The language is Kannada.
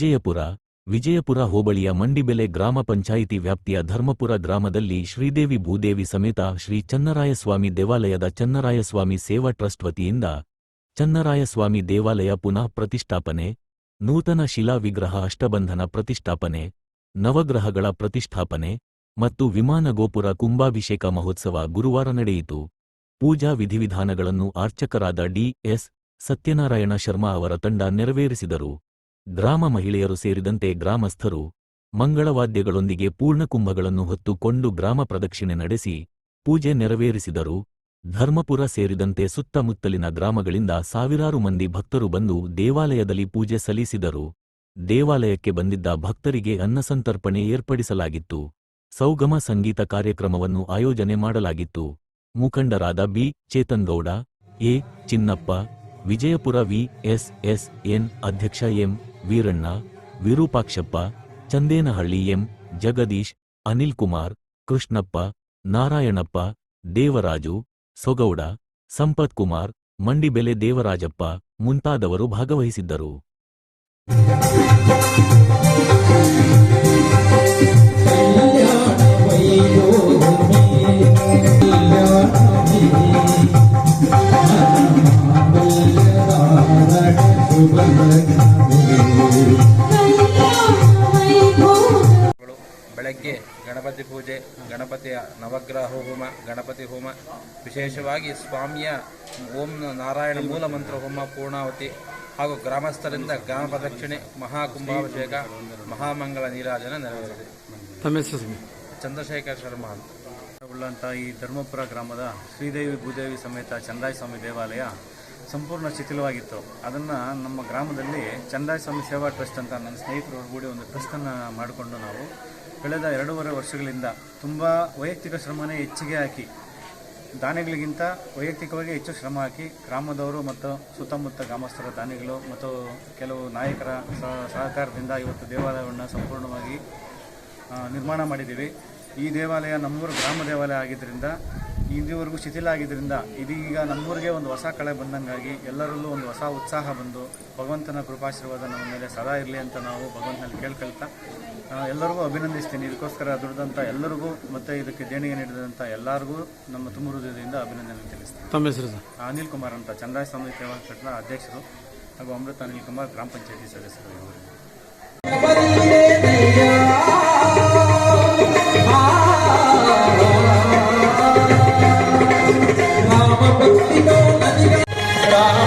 ವಿಜಯಪುರ ವಿಜಯಪುರ ಹೋಬಳಿಯ ಮಂಡಿಬೆಲೆ ಗ್ರಾಮ ಪಂಚಾಯಿತಿ ವ್ಯಾಪ್ತಿಯ ಧರ್ಮಪುರ ಗ್ರಾಮದಲ್ಲಿ ಶ್ರೀದೇವಿ ಭೂದೇವಿ ಸಮೇತ ಶ್ರೀ ಚನ್ನರಾಯಸ್ವಾಮಿ ದೇವಾಲಯದ ಚನ್ನರಾಯಸ್ವಾಮಿ ಸೇವಾ ಟ್ರಸ್ಟ್ ವತಿಯಿಂದ ಚನ್ನರಾಯಸ್ವಾಮಿ ದೇವಾಲಯ ಪುನಃ ಪ್ರತಿಷ್ಠಾಪನೆ, ನೂತನ ಶಿಲಾ ವಿಗ್ರಹ ಅಷ್ಟಬಂಧನ ಪ್ರತಿಷ್ಠಾಪನೆ, ನವಗ್ರಹಗಳ ಪ್ರತಿಷ್ಠಾಪನೆ ಮತ್ತು ವಿಮಾನ ಗೋಪುರ ಕುಂಭಾಭಿಷೇಕ ಮಹೋತ್ಸವ ಗುರುವಾರ ನಡೆಯಿತು. ಪೂಜಾ ವಿಧಿವಿಧಾನಗಳನ್ನು ಅರ್ಚಕರಾದ ಡಿ ಎಸ್ ಸತ್ಯನಾರಾಯಣ ಶರ್ಮಾ ಅವರ ತಂಡ ನೆರವೇರಿಸಿದರು. ಗ್ರಾಮ ಮಹಿಳೆಯರು ಸೇರಿದಂತೆ ಗ್ರಾಮಸ್ಥರು ಮಂಗಳವಾದ್ಯಗಳೊಂದಿಗೆ ಪೂರ್ಣಕುಂಭಗಳನ್ನು ಹೊತ್ತುಕೊಂಡು ಗ್ರಾಮ ಪ್ರದಕ್ಷಿಣೆ ನಡೆಸಿ ಪೂಜೆ ನೆರವೇರಿಸಿದರು. ಧರ್ಮಪುರ ಸೇರಿದಂತೆ ಸುತ್ತಮುತ್ತಲಿನ ಗ್ರಾಮಗಳಿಂದ ಸಾವಿರಾರು ಮಂದಿ ಭಕ್ತರು ಬಂದು ದೇವಾಲಯದಲ್ಲಿ ಪೂಜೆ ಸಲ್ಲಿಸಿದರು. ದೇವಾಲಯಕ್ಕೆ ಬಂದಿದ್ದ ಭಕ್ತರಿಗೆ ಅನ್ನಸಂತರ್ಪಣೆ ಏರ್ಪಡಿಸಲಾಗಿತ್ತು. ಸೌಗಮ ಸಂಗೀತ ಕಾರ್ಯಕ್ರಮವನ್ನು ಆಯೋಜನೆ ಮಾಡಲಾಗಿತ್ತು. ಮುಖಂಡರಾದ B. Chethangowda, A. Chinnappa, Vijayapura V. S. S. N. ಅಧ್ಯಕ್ಷ ಎಂ. ವೀರಣ್ಣ, ವಿರೂಪಾಕ್ಷಪ್ಪ, ಚಂದೇನಹಳ್ಳಿ ಎಂ, ಜಗದೀಶ್, ಅನಿಲ್ ಕುಮಾರ್, ಕೃಷ್ಣಪ್ಪ, ನಾರಾಯಣಪ್ಪ, ದೇವರಾಜು, ಸೊಗೌಡ, ಸಂಪತ್ ಕುಮಾರ್, ಮಂಡಿಬೆಲೆ ದೇವರಾಜಪ್ಪ ಮುಂತಾದವರು ಭಾಗವಹಿಸಿದ್ದರು. ಬೆಳಗ್ಗೆ ಗಣಪತಿ ಪೂಜೆ ಗಣಪತಿಯ ನವಗ್ರಹ ಹೋಮ ಗಣಪತಿ ಹೋಮ ವಿಶೇಷವಾಗಿ ಸ್ವಾಮಿಯ ಓಂ ನಾರಾಯಣ ಮೂಲ ಮಂತ್ರ ಹೋಮ ಪೂರ್ಣಾವತಿ ಹಾಗೂ ಗ್ರಾಮಸ್ಥರಿಂದ ಗ್ರಾಮ ಪ್ರದಕ್ಷಿಣೆ ಮಹಾಕುಂಭಾಭಿಷೇಕ ಮಹಾಮಂಗಳ ನೀರಾಜನ ನೆರವೇರಿದೆ. ಚಂದ್ರಶೇಖರ್ ಶರ್ಮಾ ಅಂತ. ಉಳ್ಳಂಥ ಈ ಧರ್ಮಪುರ ಗ್ರಾಮದ ಶ್ರೀದೇವಿ ಭೂದೇವಿ ಸಮೇತ ಚಂದಾಯ ಸ್ವಾಮಿ ದೇವಾಲಯ ಸಂಪೂರ್ಣ ಶಿಥಿಲವಾಗಿತ್ತು. ಅದನ್ನು ನಮ್ಮ ಗ್ರಾಮದಲ್ಲಿ ಚಂದಾಯ ಸ್ವಾಮಿ ಸೇವಾ ಟ್ರಸ್ಟ್ ಅಂತ ನನ್ನ ಸ್ನೇಹಿತರು ಒಳಗೂಡಿ ಒಂದು ಟ್ರಸ್ಟನ್ನು ಮಾಡಿಕೊಂಡು ನಾವು ಕಳೆದ ಎರಡೂವರೆ ವರ್ಷಗಳಿಂದ ತುಂಬ ವೈಯಕ್ತಿಕ ಶ್ರಮನೇ ಹೆಚ್ಚಿಗೆ ಹಾಕಿ, ದಾನಿಗಳಿಗಿಂತ ವೈಯಕ್ತಿಕವಾಗಿ ಹೆಚ್ಚು ಶ್ರಮ ಹಾಕಿ, ಗ್ರಾಮದವರು ಮತ್ತು ಸುತ್ತಮುತ್ತ ಗ್ರಾಮಸ್ಥರ ದಾನಿಗಳು ಮತ್ತು ಕೆಲವು ನಾಯಕರ ಸಹ- ಸಹಕಾರದಿಂದ ಇವತ್ತು ದೇವಾಲಯವನ್ನು ಸಂಪೂರ್ಣವಾಗಿ ನಿರ್ಮಾಣ ಮಾಡಿದ್ದೀವಿ. ಈ ದೇವಾಲಯ ನಮ್ಮೂರು ಗ್ರಾಮ ದೇವಾಲಯ ಆಗಿದ್ದರಿಂದ ಇದುವರೆಗೂ ಶಿಥಿಲ ಆಗಿದ್ದರಿಂದ ಇದೀಗ ನಮ್ಮೂರಿಗೆ ಒಂದು ಹೊಸ ಕಳೆ ಬಂದಂಗಾಗಿ ಎಲ್ಲರಲ್ಲೂ ಒಂದು ಹೊಸ ಉತ್ಸಾಹ ಬಂದು ಭಗವಂತನ ಕೃಪಾಶೀರ್ವಾದ ನಮ್ಮ ಮೇಲೆ ಸದಾ ಇರಲಿ ಅಂತ ನಾವು ಭಗವಂತನಲ್ಲಿ ಕೇಳ್ಕೊಳ್ತಾ ಎಲ್ಲರಿಗೂ ಅಭಿನಂದಿಸ್ತೀನಿ. ಇದಕ್ಕೋಸ್ಕರ ದುಡಿದಂಥ ಎಲ್ಲರಿಗೂ ಮತ್ತು ಇದಕ್ಕೆ ದೇಣಿಗೆ ನೀಡಿದಂಥ ಎಲ್ಲರಿಗೂ ನಮ್ಮ ತುಂಬ ಹೃದಯದಿಂದ ಅಭಿನಂದನೆ ತಿಳಿಸ್ತೀನಿ. ತಮ್ಮ ಹೆಸರು ಸರ್? ಅನಿಲ್ ಕುಮಾರ್ ಅಂತ ಚಂದ್ರಾಯ ಸ್ವಾಮಿ ಸೇವಾ ಅಧ್ಯಕ್ಷರು ಹಾಗೂ ಅಮೃತ ಅನಿಲ್ ಕುಮಾರ್ ಗ್ರಾಮ ಪಂಚಾಯತಿ ಸದಸ್ಯರು Yeah.